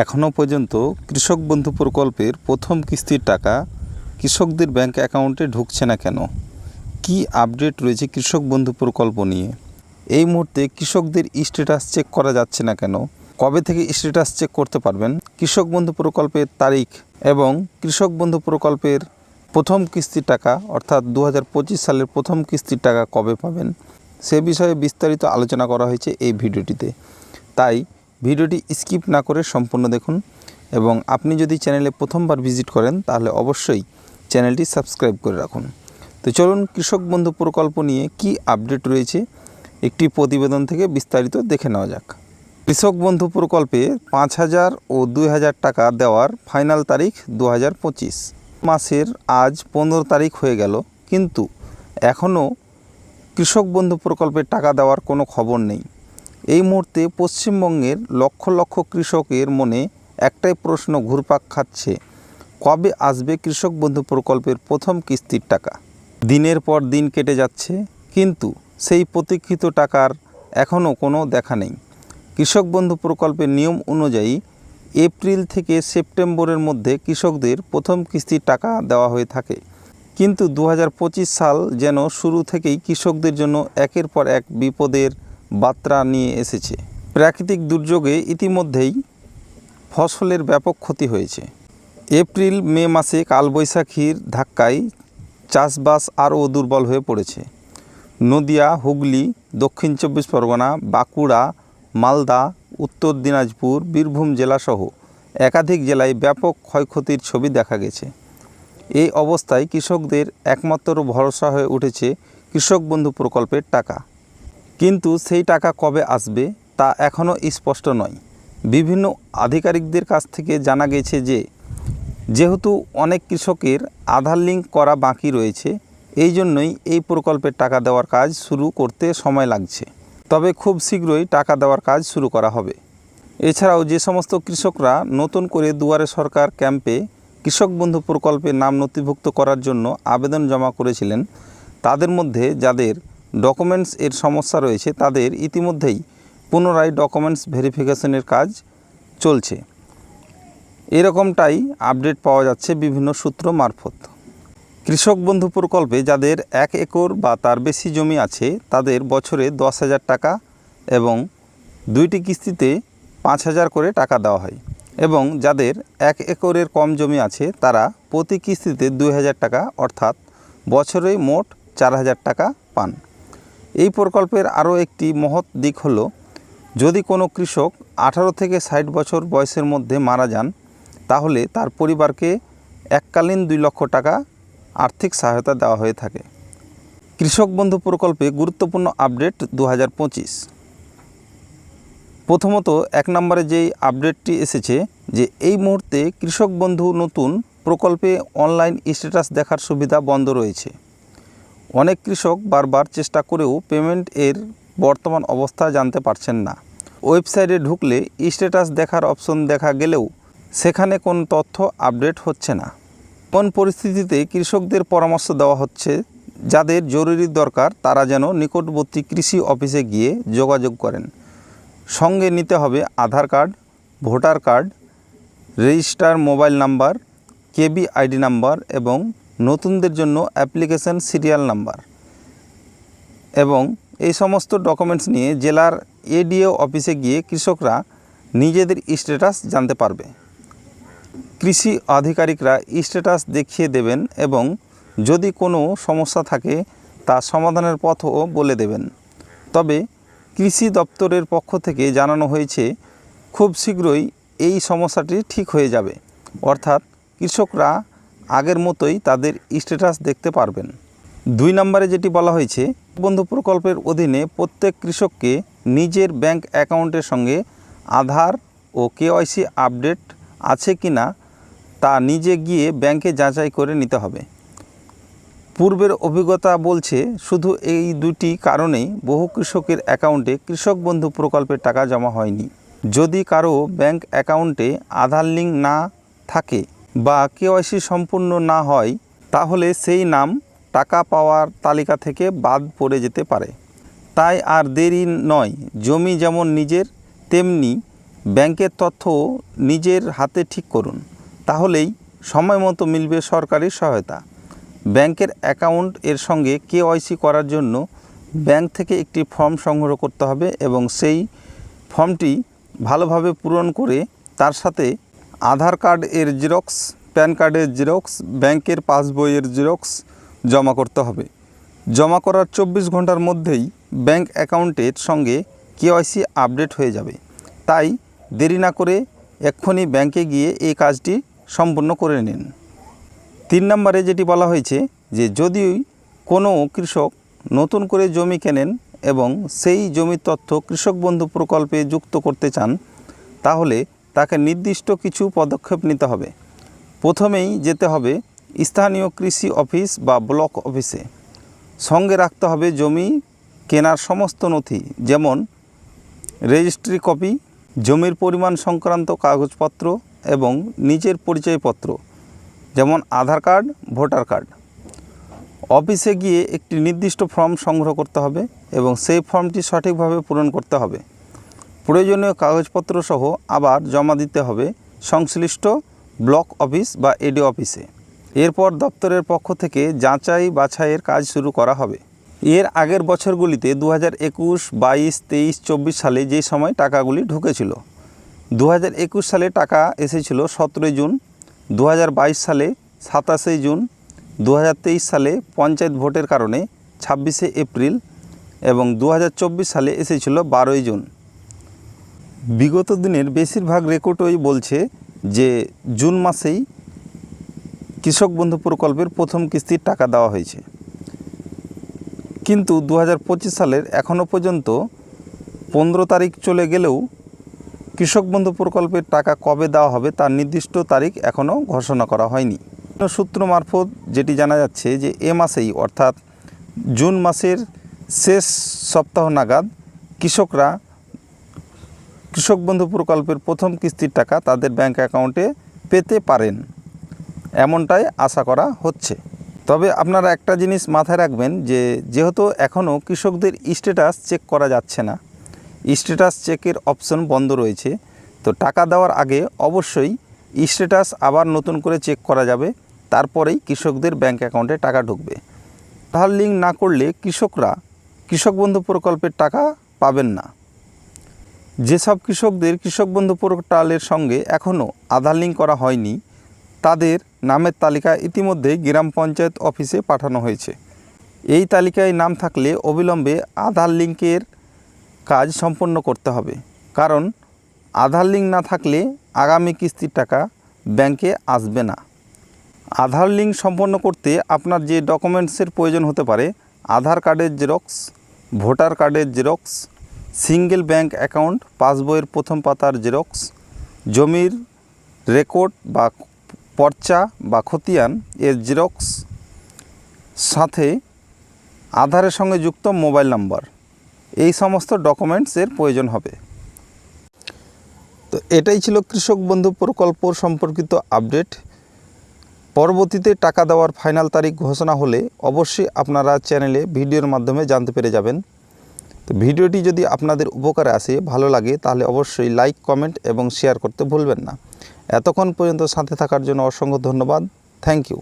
এখনও পর্যন্ত কৃষক বন্ধু প্রকল্পের প্রথম কিস্তির টাকা কৃষকদের ব্যাংক অ্যাকাউন্টে ঢুকছে না কেন? কি আপডেট রয়েছে কৃষক বন্ধু প্রকল্প নিয়ে? এই মুহূর্তে কৃষকদের স্ট্যাটাস চেক করা যাচ্ছে না কেন? কবে থেকে স্ট্যাটাস চেক করতে পারবেন? কৃষক বন্ধু প্রকল্পের তারিখ এবং কৃষক বন্ধু প্রকল্পের প্রথম কিস্তির টাকা, অর্থাৎ দু হাজার পঁচিশ সালের প্রথম কিস্তির টাকা কবে পাবেন? সে বিষয়ে বিস্তারিত আলোচনা করা হয়েছে এই ভিডিওটিতে। তাই ভিডিওটি স্কিপ না করে সম্পূর্ণ দেখুন এবং আপনি যদি চ্যানেলে প্রথমবার ভিজিট করেন, তাহলে অবশ্যই চ্যানেলটি সাবস্ক্রাইব করে রাখুন। তো চলুন কৃষক বন্ধু প্রকল্প নিয়ে কি আপডেট রয়েছে, একটি প্রতিবেদন থেকে বিস্তারিত দেখে নেওয়া যাক। কৃষক বন্ধু প্রকল্পে পাঁচ হাজার ও দুই হাজার টাকা দেওয়ার ফাইনাল তারিখ দু হাজার পঁচিশ। মাসের আজ পনেরো তারিখ হয়ে গেল, কিন্তু এখনও কৃষক বন্ধু প্রকল্পের টাকা দেওয়ার কোনো খবর নেই। এই মুহূর্তে পশ্চিমবঙ্গের লক্ষ লক্ষ কৃষকের মনে একটাই প্রশ্ন ঘুরপাক খাচ্ছে। কবে আসবে কৃষক বন্ধু প্রকল্পের প্রথম কিস্তির টাকা? দিনের পর দিন কেটে যাচ্ছে, কিন্তু সেই প্রতীক্ষিত টাকার এখনও কোনো দেখা নেই। কৃষক বন্ধু প্রকল্পের নিয়ম অনুযায়ী এপ্রিল থেকে সেপ্টেম্বরের মধ্যে কৃষকদের প্রথম কিস্তির টাকা দেওয়া হয়ে থাকে। কিন্তু দু হাজার পঁচিশ সাল যেন শুরু থেকেই কৃষকদের জন্য একের পর এক বিপদের বার্তা নিয়ে এসেছে। প্রাকৃতিক দুর্যোগে ইতিমধ্যেই ফসলের ব্যাপক ক্ষতি হয়েছে। এপ্রিল, মে মাসে কালবৈশাখীর ধাক্কায় চাষবাস আরও দুর্বল হয়ে পড়েছে। নদিয়া, হুগলি, দক্ষিণ চব্বিশ পরগনা, বাঁকুড়া, মালদা, উত্তর দিনাজপুর, বীরভূম জেলাসহ একাধিক জেলায় ব্যাপক ক্ষয়ক্ষতির ছবি দেখা গেছে। এই অবস্থায় কৃষকদের একমাত্র ভরসা হয়ে উঠেছে কৃষক বন্ধু প্রকল্পের টাকা। কিন্তু সেই টাকা কবে আসবে তা এখনও স্পষ্ট নয়। বিভিন্ন আধিকারিকদের কাছ থেকে জানা গেছে যে, যেহেতু অনেক কৃষকের আধার লিঙ্ক করা বাকি রয়েছে, এই জন্যই এই প্রকল্পের টাকা দেওয়ার কাজ শুরু করতে সময় লাগছে। তবে খুব শীঘ্রই টাকা দেওয়ার কাজ শুরু করা হবে। এছাড়াও যে সমস্ত কৃষকরা নতুন করে দুয়ারে সরকার ক্যাম্পে কৃষক বন্ধু প্রকল্পে নাম নথিভুক্ত করার জন্য আবেদন জমা করেছিলেন, তাদের মধ্যে যাদের ডকুমেন্টস এর সমস্যা রয়েছে, তাদের ইতিমধ্যেই পুনরায় ডকুমেন্টস ভেরিফিকেশনের কাজ চলছে। এরকমটাই আপডেট পাওয়া যাচ্ছে বিভিন্ন সূত্র মারফত। কৃষক বন্ধু প্রকল্পে যাদের এক একর বা তার বেশি জমি আছে, তাদের বছরে দশ হাজার টাকা এবং দুইটি কিস্তিতে পাঁচ হাজার করে টাকা দেওয়া হয় এবং যাদের এক একরের কম জমি আছে, তারা প্রতি কিস্তিতে দুই হাজার টাকা অর্থাৎ বছরে মোট চার হাজার টাকা পান। এই প্রকল্পের আরও একটি মহৎ দিক হল, যদি কোনো কৃষক আঠারো থেকে ষাট বছর বয়সের মধ্যে মারা যান, তাহলে তার পরিবারকে এককালীন দুই লক্ষ টাকা আর্থিক সহায়তা দেওয়া হয়ে থাকে। কৃষক বন্ধু প্রকল্পে গুরুত্বপূর্ণ আপডেট দু হাজার পঁচিশ। প্রথমত, এক নম্বরে যেই আপডেটটি এসেছে যে এই মুহূর্তে কৃষক বন্ধু নতুন প্রকল্পে অনলাইন স্ট্যাটাস দেখার সুবিধা বন্ধ রয়েছে। অনেক কৃষক বারবার চেষ্টা করেও পেমেন্ট এর বর্তমান অবস্থা জানতে পারছেন না। ওয়েবসাইটে ঢুকলে স্ট্যাটাস দেখার অপশন দেখা গেলেও সেখানে কোনো তথ্য আপডেট হচ্ছে না। কোন পরিস্থিতিতে কৃষকদের পরামর্শ দেওয়া হচ্ছে, যাদের জরুরি দরকার তারা যেন নিকটবর্তী কৃষি অফিসে গিয়ে যোগাযোগ করেন। সঙ্গে নিতে হবে Aadhaar card, voter card, register mobile number, KB ID number এবং নতুনদের জন্য অ্যাপ্লিকেশন সিরিয়াল নাম্বার এবং এই সমস্ত ডকুমেন্টস নিয়ে জেলার এডিও অফিসে গিয়ে কৃষকরা নিজেদের স্ট্যাটাস জানতে পারবে। কৃষি আধিকারিকরা স্ট্যাটাস দেখিয়ে দেবেন এবং যদি কোনো সমস্যা থাকে তা সমাধানের পথও বলে দেবেন। তবে কৃষি দপ্তরের পক্ষ থেকে জানানো হয়েছে, খুব শীঘ্রই এই সমস্যাটি ঠিক হয়ে যাবে। অর্থাৎ কৃষকরা আগের মতোই তাদের স্ট্যাটাস দেখতে পারবেন। দুই নম্বরে যেটি বলা হয়েছে বন্ধু প্রকল্পের অধীনে প্রত্যেক কৃষককে নিজের ব্যাংক অ্যাকাউন্টের সঙ্গে আধার ও কেওয়াইসি আপডেট আছে কি না তা নিজে গিয়ে ব্যাংকে যাচাই করে নিতে হবে। পূর্বের অভিজ্ঞতা বলছে, শুধু এই দুটি কারণেই বহু কৃষকের অ্যাকাউন্টে কৃষক বন্ধু প্রকল্পের টাকা জমা হয়নি। যদি কারও ব্যাংক অ্যাকাউন্টে আধার লিঙ্ক না থাকে বা কেওয়াইসি সম্পূর্ণ না হয়, তাহলে সেই নাম টাকা পাওয়ার তালিকা থেকে বাদ পড়ে যেতে পারে। তাই আর দেরি নয়, জমি যেমন নিজের, তেমনি ব্যাংকের তথ্য নিজের হাতে ঠিক করুন। তাহলেই সময় মতো মিলবে সরকারি সহায়তা। ব্যাংকের অ্যাকাউন্ট এর সঙ্গে কেওয়াইসি করার জন্য ব্যাংক থেকে একটি ফর্ম সংগ্রহ করতে হবে এবং সেই ফর্মটি ভালোভাবে পূরণ করে তার সাথে আধার কার্ড এর জেরক্স প্যান কার্ডের জেরক্স ব্যাংকের পাসবইয়ের জেরক্স জমা করতে হবে। জমা করার চব্বিশ ঘণ্টার মধ্যেই ব্যাংক অ্যাকাউন্টের সঙ্গে কেওয়াইসি আপডেট হয়ে যাবে। তাই দেরি না করে এক্ষুনি ব্যাংকে গিয়ে এই কাজটি সম্পূর্ণ করে নিন। তিন নম্বরে যেটি বলা হয়েছে যে, যদি কোনো কৃষক নতুন করে জমি কেনেন এবং সেই জমির তথ্য কৃষক বন্ধু প্রকল্পে যুক্ত করতে চান, তাহলে তাকে নির্দিষ্ট কিছু পদক্ষেপ নিতে হবে। প্রথমেই যেতে হবে স্থানীয় কৃষি অফিস বা ব্লক অফিসে। সঙ্গে রাখতে হবে জমি কেনার সমস্ত নথি, যেমন রেজিস্ট্রি কপি, জমির পরিমাণ সংক্রান্ত কাগজপত্র এবং নিজের পরিচয়পত্র, যেমন আধার কার্ড, ভোটার কার্ড। অফিসে গিয়ে একটি নির্দিষ্ট ফর্ম সংগ্রহ করতে হবে এবং সেই ফর্মটি সঠিকভাবে পূরণ করতে হবে। প্রয়োজনীয় কাগজপত্র সহ আবার জমা দিতে হবে সংশ্লিষ্ট ব্লক অফিস বা এডি অফিসে। এরপর দপ্তরের পক্ষ থেকে যাচাই বাছাইয়ের কাজ শুরু করা হবে। এর আগের বছরগুলিতে দু হাজার একুশ, বাইশ, তেইশ, চব্বিশ সালে যে সময় টাকাগুলি ঢুকেছিল। দু হাজার একুশ সালে টাকা এসেছিল সতেরোই জুন দু হাজার বাইশ সালে সাতাশে জুন দু হাজার তেইশ সালে পঞ্চায়েত ভোটের কারণে ছাব্বিশে এপ্রিল এবং দু হাজার চব্বিশ সালে এসেছিল বারোই জুন। বিগত দিনের বেশিরভাগ রেকর্ডই বলছে যে জুন মাসেই কৃষক বন্ধু প্রকল্পের প্রথম কিস্তির টাকা দেওয়া হয়েছে। কিন্তু দু হাজার পঁচিশ সালের এখনও পর্যন্ত পনেরো তারিখ চলে গেলেও কৃষক বন্ধু প্রকল্পের টাকা কবে দেওয়া হবে তার নির্দিষ্ট তারিখ এখনও ঘোষণা করা হয়নি। সূত্র মারফত যেটি জানা যাচ্ছে যে এ মাসেই অর্থাৎ জুন মাসের শেষ সপ্তাহ নাগাদ কৃষকরা কৃষক বন্ধু প্রকল্পের প্রথম কিস্তির টাকা তাদের ব্যাংক অ্যাকাউন্টে পেতে পারেন। এমনটাই আশা করা হচ্ছে। তবে আপনারা একটা জিনিস মাথায় রাখবেন যে, যেহেতু এখনও কৃষকদের স্ট্যাটাস চেক করা যাচ্ছে না, স্ট্যাটাস চেকের অপশন বন্ধ রয়েছে, তো টাকা দেওয়ার আগে অবশ্যই স্ট্যাটাস আবার নতুন করে চেক করা যাবে, তারপরেই কৃষকদের ব্যাংক অ্যাকাউন্টে টাকা ঢুকবে। আধার লিঙ্ক না করলে কৃষকরা কৃষক বন্ধু প্রকল্পের টাকা পাবেন না। যেসব কৃষকদের কৃষক বন্ধু পোর্টালের সঙ্গে এখনও আধার লিঙ্ক করা হয়নি, তাদের নামের তালিকা ইতিমধ্যেই গ্রাম পঞ্চায়েত অফিসে পাঠানো হয়েছে। এই তালিকায় নাম থাকলে অবিলম্বে আধার লিঙ্কের কাজ সম্পন্ন করতে হবে। কারণ আধার লিঙ্ক না থাকলে আগামী কিস্তির টাকা ব্যাংকে আসবে না। আধার লিঙ্ক সম্পন্ন করতে আপনার যে ডকুমেন্টসের প্রয়োজন হতে পারে, আধার কার্ডের জেরক্স, ভোটার কার্ডের জেরক্স সিঙ্গেল ব্যাংক অ্যাকাউন্ট পাসবইয়ের প্রথম পাতার জেরক্স, জমির রেকর্ড বা পর্চা বা খতিয়ান এর জেরক্স, সাথে আধারের সঙ্গে যুক্ত মোবাইল নাম্বার। এই সমস্ত ডকুমেন্টসের প্রয়োজন হবে। তো এটাই ছিল কৃষক বন্ধু প্রকল্প সম্পর্কিত আপডেট। পরবর্তীতে টাকা দেওয়ার ফাইনাল তারিখ ঘোষণা হলে অবশ্যই আপনারা চ্যানেলে ভিডিওর মাধ্যমে জানতে পেরে যাবেন। ভিডিওটি যদি আপনাদের উপকারে আসে, ভালো লাগে, তাহলে অবশ্যই লাইক কমেন্ট এবং শেয়ার করতে ভুলবেন না। এতক্ষণ পর্যন্ত সাথে থাকার জন্য অসংখ্য ধন্যবাদ। Thank you